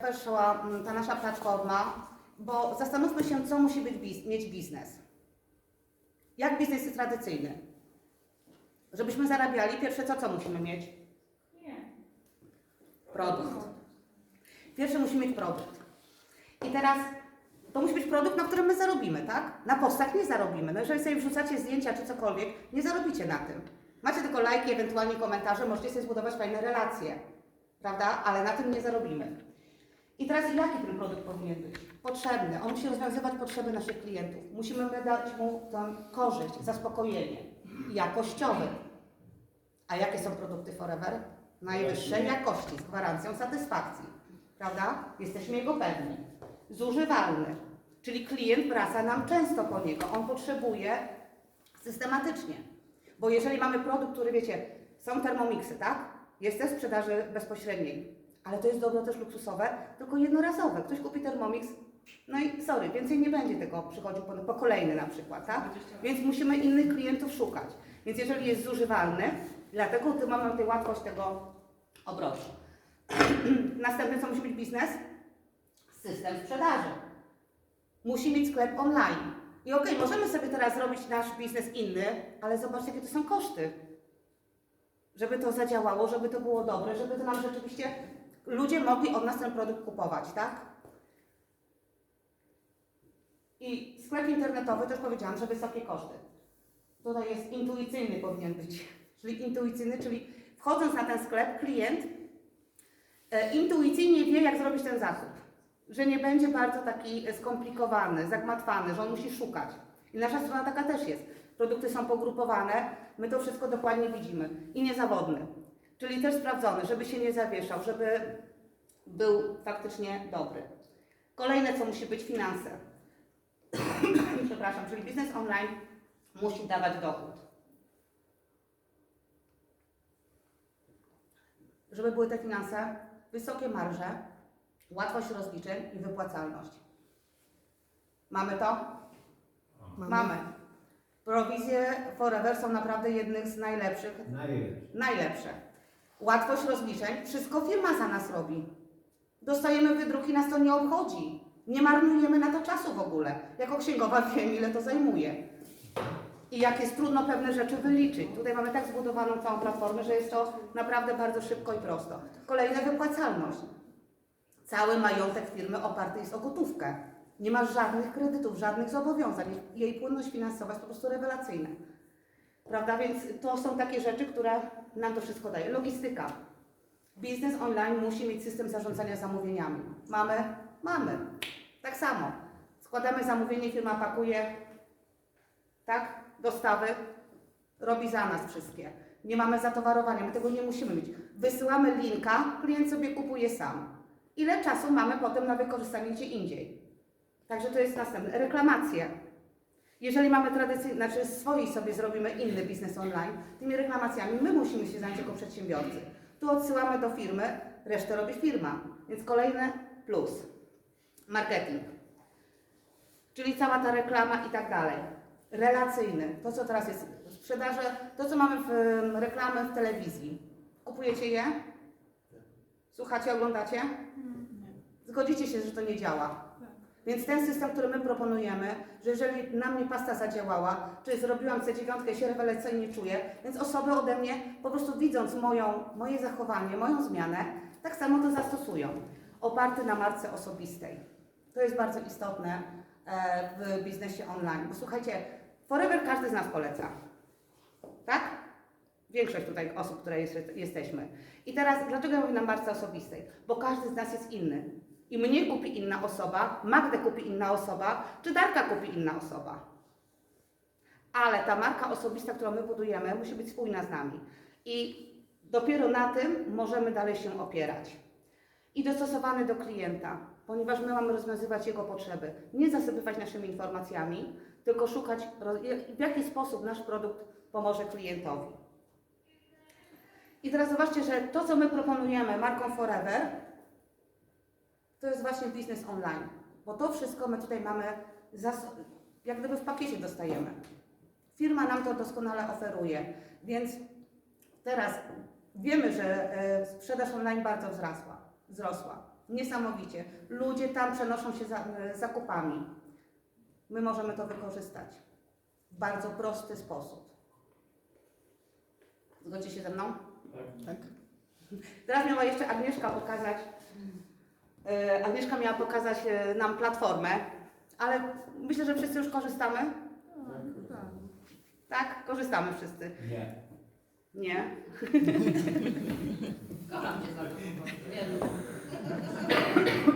weszła mm, ta nasza platforma, bo zastanówmy się, co musi być mieć biznes. Jak biznes jest tradycyjny? Żebyśmy zarabiali, pierwsze co, co musimy mieć? Nie. Produkt. Pierwsze musimy mieć produkt. I teraz to musi być produkt, na którym my zarobimy, tak? Na postach nie zarobimy. No jeżeli sobie wrzucacie zdjęcia czy cokolwiek, nie zarobicie na tym. Macie tylko lajki, ewentualnie komentarze, możecie sobie zbudować fajne relacje, prawda? Ale na tym nie zarobimy. I teraz jaki ten produkt powinien być? Potrzebny. On musi rozwiązywać potrzeby naszych klientów. Musimy dać mu tą korzyść, zaspokojenie jakościowe. A jakie są produkty Forever? Najwyższej jakości, z gwarancją satysfakcji. Prawda? Jesteśmy jego pewni. Zużywalny. Czyli klient wraca nam często po niego. On potrzebuje systematycznie. Bo jeżeli mamy produkt, który wiecie, są termomiksy, tak? Jest też w sprzedaży bezpośredniej. Ale to jest dobro też luksusowe, tylko jednorazowe. Ktoś kupi termomix, no i sorry, więcej nie będzie tego przychodził po, po kolejny na przykład, tak? Więc musimy innych klientów szukać. Więc jeżeli jest zużywalny, dlatego tu mamy tutaj łatwość tego obrotu. Następny co musi być biznes? System sprzedaży. Musi mieć sklep online. I okej, możemy sobie teraz zrobić nasz biznes inny, ale zobaczcie, jakie to są koszty. Żeby to zadziałało, żeby to było dobre, żeby to nam rzeczywiście ludzie mogli od nas ten produkt kupować, tak? I sklep internetowy też powiedziałam, że wysokie koszty. Tutaj jest intuicyjny powinien być. Czyli intuicyjny, czyli wchodząc na ten sklep, klient e, intuicyjnie wie, jak zrobić ten zakup. Że nie będzie bardzo taki skomplikowany, zagmatwany, że on musi szukać. I nasza strona taka też jest. Produkty są pogrupowane, my to wszystko dokładnie widzimy. I niezawodny. Czyli też sprawdzony, żeby się nie zawieszał, żeby był faktycznie dobry. Kolejne, co musi być, finanse. Przepraszam, czyli biznes online musi dawać dochód. Żeby były te finanse, wysokie marże, łatwość rozliczeń i wypłacalność. Mamy to? Mamy. Prowizje Forever są naprawdę jednych z najlepszych Najlepszy. Najlepsze. Łatwość rozliczeń, wszystko firma za nas robi. Dostajemy wydruki, nas to nie obchodzi. Nie marnujemy na to czasu w ogóle. Jako księgowa wiem, ile to zajmuje. I jak jest trudno pewne rzeczy wyliczyć. Tutaj mamy tak zbudowaną całą platformę, że jest to naprawdę bardzo szybko i prosto. Kolejna wypłacalność. Cały majątek firmy oparty jest o gotówkę. Nie ma żadnych kredytów, żadnych zobowiązań. Jej płynność finansowa jest po prostu rewelacyjna. Prawda? Więc to są takie rzeczy, które nam to wszystko daje. Logistyka. Biznes online musi mieć system zarządzania zamówieniami. Mamy? Mamy. Tak samo. Składamy zamówienie, firma pakuje, tak? Dostawy, robi za nas wszystkie. Nie mamy zatowarowania, my tego nie musimy mieć. Wysyłamy linka, klient sobie kupuje sam. Ile czasu mamy potem na wykorzystanie gdzie indziej? Także to jest następne. Reklamacje. Jeżeli mamy tradycyjny, znaczy swoi sobie zrobimy inny biznes online, tymi reklamacjami my musimy się zająć jako przedsiębiorcy. Tu odsyłamy do firmy, resztę robi firma. Więc kolejny plus. Marketing. Czyli cała ta reklama i tak dalej. Relacyjny. To, co teraz jest w sprzedaży, to, co mamy w reklamy w telewizji. Kupujecie je? Słuchacie, oglądacie? Zgodzicie się, że to nie działa. Więc ten system, który my proponujemy, że jeżeli na mnie pasta zadziałała, czy zrobiłam C9 i się rewelacyjnie czuję, więc osoby ode mnie po prostu widząc moją, moje zachowanie, moją zmianę, tak samo to zastosują. Oparty na marce osobistej. To jest bardzo istotne e, w biznesie online. Bo słuchajcie, Forever każdy z nas poleca. Tak? Większość tutaj osób, które jest, jesteśmy. I teraz, dlaczego ja mówię na marce osobistej? Bo każdy z nas jest inny. I mnie kupi inna osoba, Magdę kupi inna osoba, czy Darka kupi inna osoba. Ale ta marka osobista, którą my budujemy, musi być spójna z nami. I dopiero na tym możemy dalej się opierać. I dostosowany do klienta, ponieważ my mamy rozwiązywać jego potrzeby. Nie zasypywać naszymi informacjami, tylko szukać, w jaki sposób nasz produkt pomoże klientowi. I teraz zobaczcie, że to, co my proponujemy marką Forever, to jest właśnie biznes online. Bo to wszystko my tutaj mamy, jak gdyby w pakiecie dostajemy. Firma nam to doskonale oferuje, więc teraz wiemy, że e, sprzedaż online bardzo wzrosła. wzrosła. Niesamowicie. Ludzie tam przenoszą się za, e, zakupami. My możemy to wykorzystać w bardzo prosty sposób. Zgodzi się ze mną? Tak. Teraz miała jeszcze Agnieszka pokazać, Agnieszka miała pokazać e, nam platformę, ale myślę, że wszyscy już korzystamy. Tak? Korzystamy wszyscy. Nie. Nie? Kocham cię za to. No.